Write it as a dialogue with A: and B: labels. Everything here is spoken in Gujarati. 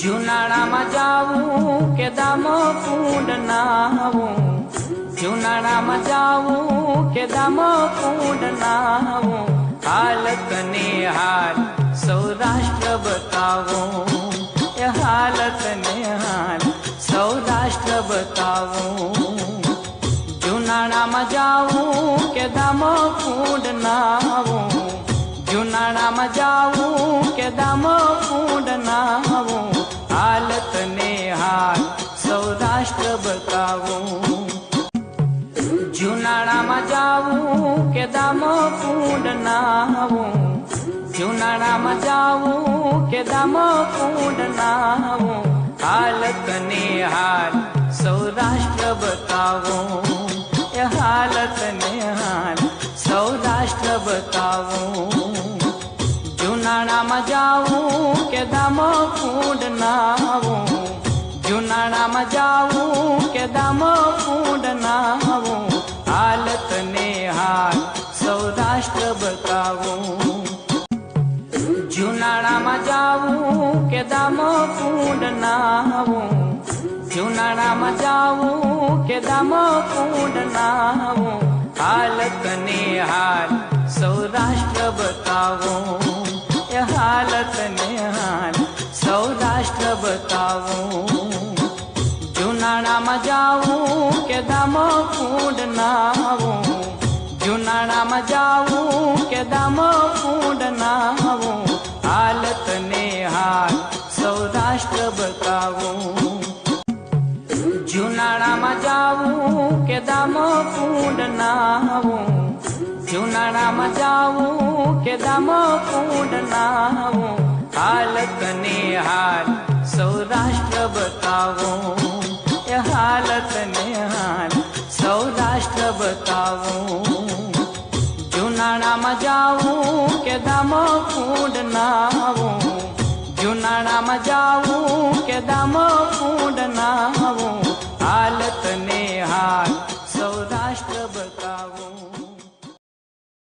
A: જુનાળામાં જાવું કે દામો કુંડ નાવું જુનાળામાં જાવું કે દામો કુંડ નાવું હાલત ને હાલ સૌરાષ્ટ્ર બતાવો એ હાલત ને હાલ સૌરાષ્ટ્ર બતાવો જુનાળામાં જાવું કે દામો કુંડ નાવું જુનાળામાં જાવું કે દામો કુંડ નાવું હાલત ને હાલ સૌરાષ્ટ્ર બતાવું જુનાળામાં જાવું કે દામો કુંડ નાવું જુનાળામાં જાવું કે દામો કુંડ નાવું હાલત ને હાલ સૌરાષ્ટ્ર બતાવો એ હાલત ને હાલ સૌરાષ્ટ્ર બતાવો જુનાળામાં જાવું કે દામ કુંડ નાવું? જુનાળામાં જાવું કે દામ કુંડ નાવું? હાલત ને હાલ સૌરાષ્ટ્ર બતાવું. જુનાળામાં જાવું કે દામ કુંડ નાવું? જુનાળામાં જાવું કે દામ કુંડ નાવું? હાલત ને હાલ સૌરાષ્ટ્ર બતાવો. હાલત ને હાલ સૌરાષ્ટ્ર બતાવું. જુનાળામાં જાવું કે દામો કુંડ નાવું જુનાળામાં જાવું કે દામો નાવું હાલત ને સૌરાષ્ટ્ર બતાવું. જુનાળામાં જાવું કે દામો નાવું જુનાળામાં જાવું કે દામો કુંડ નાવું, હાલ સૌરાષ્ટ્ર બતાવો. એ હાલ સૌરાષ્ટ્ર બતાવો. જુનાળામાં જાવું કે દામો કુંડ નાવું. જુનાળામાં જાવું કે દામો કુંડ નાવું. હાલત ને